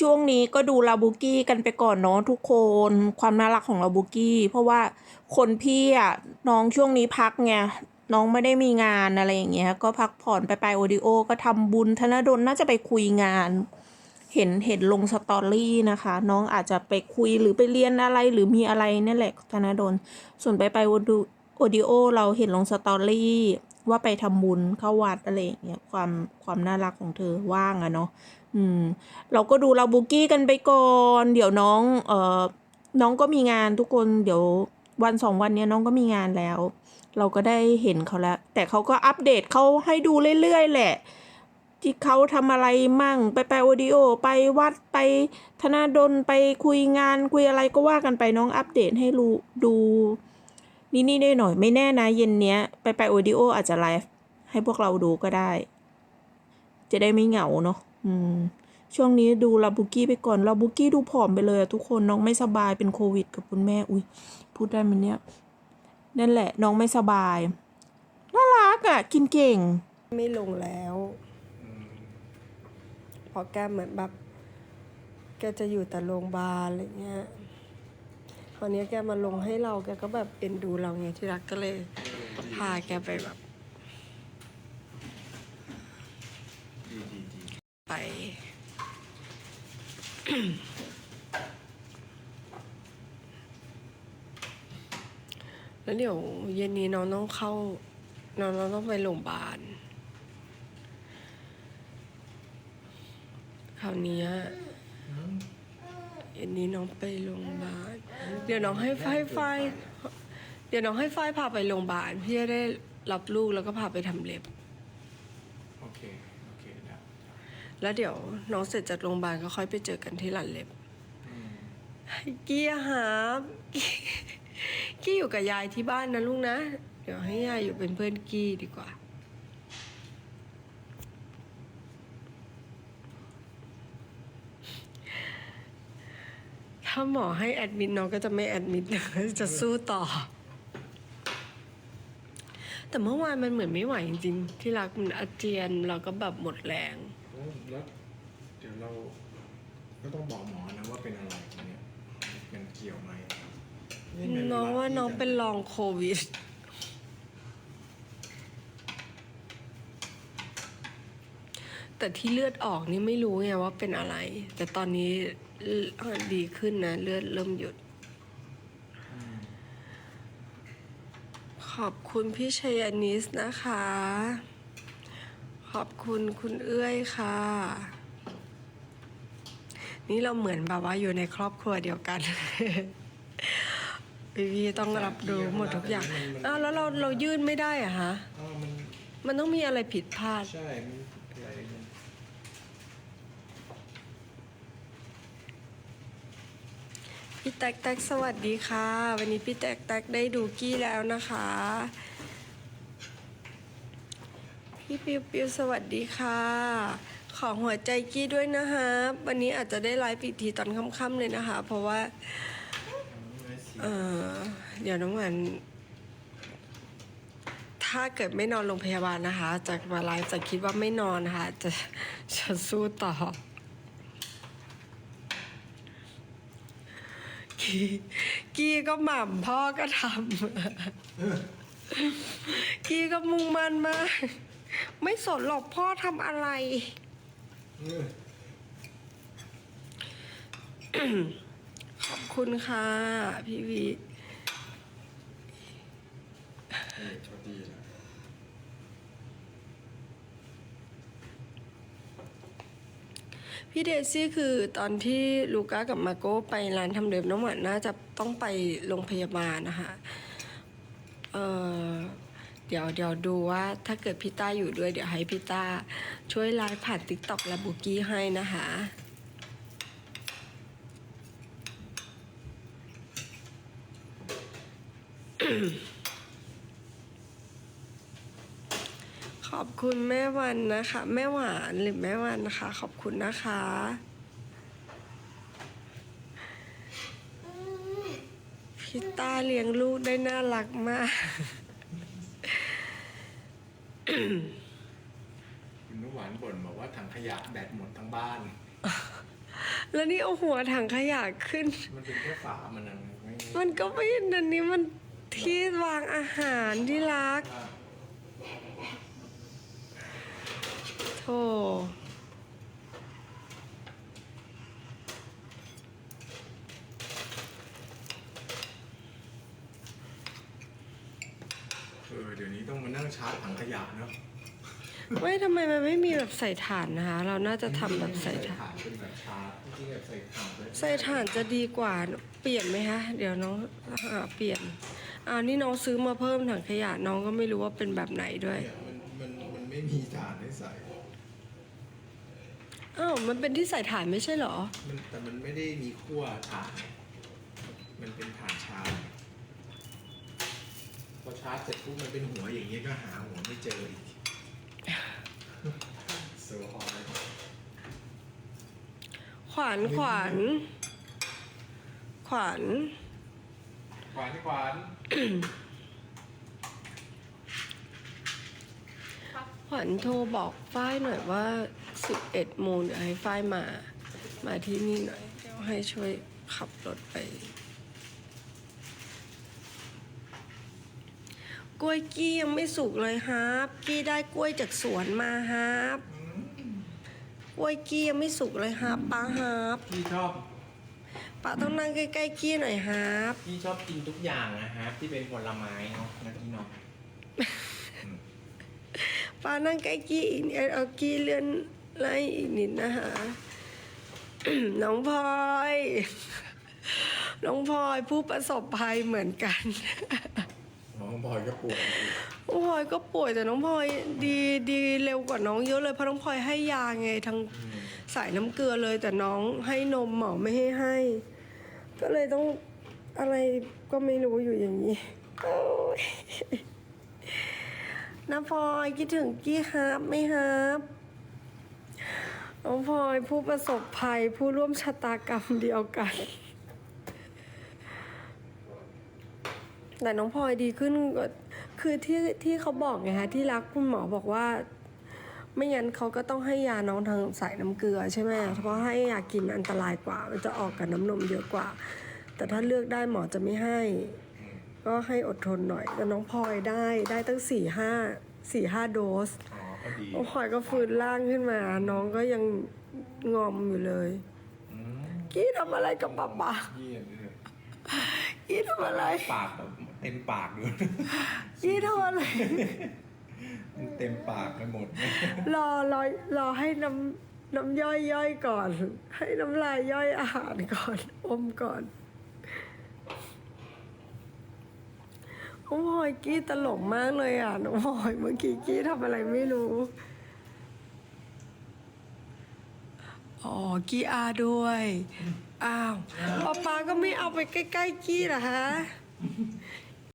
ช่วงนี้ก็ดูลาบูกี้กันไปก่อนเนาะทุกคนความน่ารักของลาบูกี้ เพราะว่าคนพี่อะน้องช่วงนี้พักไงน้องไม่ได้มีงานอะไรอย่างเงี้ยก็พักผ่อนไปไปโอดิโอ ก็ทำบุญธนดลน่าจะไปคุยงาน เห็นเห็นลงสตอรี่นะคะ น้องอาจจะไปคุยหรือไปเรียนอะไรหรือมีอะไรนี่แหละธนดลส่วนไปไปโอดิโอดิโอ เราเห็นลงสตอรี่ว่าไปทำบุญเข้าวัดอะไรอย่างเงี้ยความความน่ารักของเธอว่างอะเนาะ อืม เราก็ดูเราบุกี้กันไปก่อน เดี๋ยวน้อง เอ่อ น้องก็มีงานทุกคน เดี๋ยววันสองวันเนี้ยน้องก็มีงานแล้ว เราก็ได้เห็นเขาแล้ว แต่เขาก็อัปเดตเขาให้ดูเรื่อยๆแหละ ที่เขาทำอะไรมั่ง ไปไปโอดิโอ ไปวัดไปธนาดลไปคุยงานคุยอะไรก็ว่ากันไปน้องอัปเดตให้รู้ดูนี่นี่ได้หน่อยไม่แน่นะเย็นเนี้ย ไปไปโอดิโออาจจะไลฟ์ให้พวกเราดูก็ได้ จะได้ไม่เหงาเนาะ อืม ช่วงนี้ดูลาบุกี้ไปก่อนลาบุกี้ดูผอมไปเลยอะทุกคนน้องไม่สบายเป็นโควิดกับคุณแม่ อุ้ยพูดได้ไหมเนี่ย นั่นแหละ น้องไม่สบาย น่ารักอะกินเก่ง ไม่ลงแล้วเพราะแกเหมือนแบบแกจะอยู่แต่โรงพยาบาลอะไรเงี้ยคราวนี้แกมาลงให้เราแกก็แบบเอ็นดูเราไงที่รักก็เลยพาแกไปแบบ ไป แล้วเดี๋ยวเย็นนี้น้องต้องเข้าน้องต้องไปโรงพยาบาลคราวนี้เย็นนี้น้องไปโรงพยาบาล เดี๋ยวน้องให้ไฟไฟ เดี๋ยวน้องให้ไฟพาไปโรงพยาบาลพี่จะได้รับลูกแล้วก็พาไปทำเล็บ โอเค โอเคได้ แล้วเดี๋ยวน้องเสร็จจากโรงพยาบาลก็ค่อยไปเจอกันที่ร้านเล็บกี้อะหากี้กี้อยู่กับยายที่บ้านนะลูกนะ เดี๋ยวให้ยายอยู่เป็นเพื่อนกี้ดีกว่า ถ้าหมอให้แอดมิดน้องก็จะไม่แอดมิดจะสู้ต่อ แต่เมื่อวานมันเหมือนไม่ไหวจริงๆที่รักมันอาเจียนเราก็แบบหมดแรงโอ้ แล้วเดี๋ยวเราก็ต้องบอกหมอนะว่าเป็นอะไรเนี่ยมันเกี่ยวไหมเป็น้องว่าน้องเป็นลองโควิด แต่ที่เลือดออกนี่ไม่รู้ไงว่าเป็นอะไร แต่ตอนนี้เอ่อดีขึ้นนะ เลือดเริ่มหยุด ขอบคุณพี่ชัยนิสนะคะ ขอบคุณคุณเอื้อยค่ะ นี่เราเหมือนแบบว่าอยู่ในครอบครัวเดียวกัน พี่พี่ต้องรับรู้หมดทุกอย่างอ้าวแล้วเราเรายื่นไม่ได้อะฮะ อ้าวมันมันต้องมีอะไรผิดพลาด ใช่มันอะไรมันพี่แตกแตกสวัสดีค่ะ วันนี้พี่แตกแตกได้ดูกี้แล้วนะคะ พี่ปิวปิวสวัสดีค่ะ ขอหัวใจกี้ด้วยนะคะวันนี้อาจจะได้ไลฟ์อีกทีตอนค่ำๆเลยนะคะ เพราะว่า เออเดี๋ยวน้องหวันถ้าเกิดไม่นอนโรงพยาบาลนะคะจะมาไลฟ์จะคิดว่าไม่นอนนะคะ จะจะสู้ต่อกี้กี้ก็หม่ำพ่อก็ทำกี้ก็มุ่งมั่นมาก ไม่สนหรอกพ่อทำอะไร ขอบคุณค่ะ พี่วีเออโชคดีนะพี่เดซี่คือตอนที่ลูก้ากับมาโก้ไปร้านทำเล็บน้องหวานน่าจะต้องไปโรงพยาบาลนะคะ เอ่อ เดี๋ยวเดี๋ยวดูว่าถ้าเกิดพี่ต้าอยู่ด้วยเดี๋ยวให้พี่ต้าช่วยไลฟ์ผ่านติ๊กต็อกและบุกี้ให้นะคะขอบคุณแม่วันนะคะ แม่หวานหรือแม่วันนะคะ ขอบคุณนะคะ พี่ต้าเลี้ยงลูกได้น่ารักมาก คุณน้ำหวานบ่นบอกว่าถังขยะแบตหมดทั้งบ้าน แล้วนี่เอาหัวถังขยะขึ้น มันเป็นแค่ฝามันนะไม่มันก็ไม่อันนี้มันที่วางอาหารที่รัก โธ่ เออเดี๋ยวนี้ต้องมานั่ง ชาร์จถังขยะเนาะไม่ทำไมมันไม่มีแบบใส่ถ่านนะคะ เราน่าจะทำแบบใส่ถ่านเป็นแบบชาร์จจริงๆแบบใส่ถ่านเลยใส่ถ่านจะดีกว่าเปลี่ยนไหมคะเดี๋ยวน้องหาเปลี่ยนอ่านี่น้องซื้อมาเพิ่มถังขยะน้องก็ไม่รู้ว่าเป็นแบบไหนด้วย เนี่ยมันมันมันไม่มีถ่านให้ใส่ อ้าวมันเป็นที่ใส่ถ่านไม่ใช่เหรอ มันแต่มันไม่ได้มีขั้วถ่าน มันเป็นถ่านชาร์จพ อชาร์จเสร็จปุ๊บมันเป็นหัวอย่างเงี้ยก็หาหัวไม่เจออีก so hard ขวานขวาน ขวาน ขวานขวานขวัญโทรบอกฝ้ายหน่อยว่า 11โมงเดี๋ยวให้ฝ้ายมา มาที่นี่หน่อย เดี๋ยวให้ช่วยขับรถไป กล้วยกี้ยังไม่สุกเลยครับ กี้ได้กล้วยจากสวนมาครับ กล้วยกี้ยังไม่สุกเลยครับป้าครับพี่ชอบป้าต้องนั่งใกล้ๆกี้หน่อยครับ พี่ชอบกินทุกอย่างนะฮะที่เป็นผลไม้เนาะนะพี่เนาะป้านั่งใกล้กี้อีกนิดเอากี้เลื่อนไล่อีกนิดนะคะ น้องพลอย น้องพลอยผู้ประสบภัยเหมือนกัน น้องบอยก็ปวดอีกน้องพลอยก็ป่วยแต่น้องพลอยดีดีเร็วกว่าน้องเยอะเลยเพราะน้องพลอยให้ยาไงทั้งสายน้ำเกลือเลย แต่น้องให้นมหมอไม่ให้ให้ ก็เลยต้องอะไรก็ไม่รู้อยู่อย่างนี้โอ๊ยน้าพลอยคิดถึงกี้ฮับไหมฮับน้องพลอยผู้ประสบภัยผู้ร่วมชะตากรรมเดียวกัน แต่น้องพลอยดีขึ้นกว่าคือที่ที่เขาบอกไงคะที่รักคุณหมอบอกว่า ไม่งั้นเขาก็ต้องให้ยาน้องทางสายน้ำเกลือใช่ไหมเพราะให้ยากินมันอันตรายกว่า มันจะออกกับน้ำนมเยอะกว่า แต่ถ้าเลือกได้หมอจะไม่ให้ ก็ให้อดทนหน่อยแต่น้องพลอยได้ได้ตั้งสี่ห้าสี่ห้าโดสอ๋อก็ดีน้องพลอยก็ฟื้นร่างขึ้นมา น้องก็ยังงอมอยู่เลยอืมกี้ทำอะไรกับป๊าป๊าเยี่ยมเลยกี้ทำอะไรปากแบบ เต็มปากด้วยกี้ทำอะไรมันเต็มปากไปหมด รอรอรอให้น้ำน้ำย่อยย่อยก่อน ให้น้ำลายย่อยอาหารก่อนอมก่อนน้องพลอยกี้ตลกมากเลยอะน้องพลอยเมื่อกี้กี้ทำอะไรไม่รู้ อ๋อ กี้อาด้วย อ้าวป๊าป๊าก็ไม่เอาไปใกล้ ๆ กี้เหรอฮะ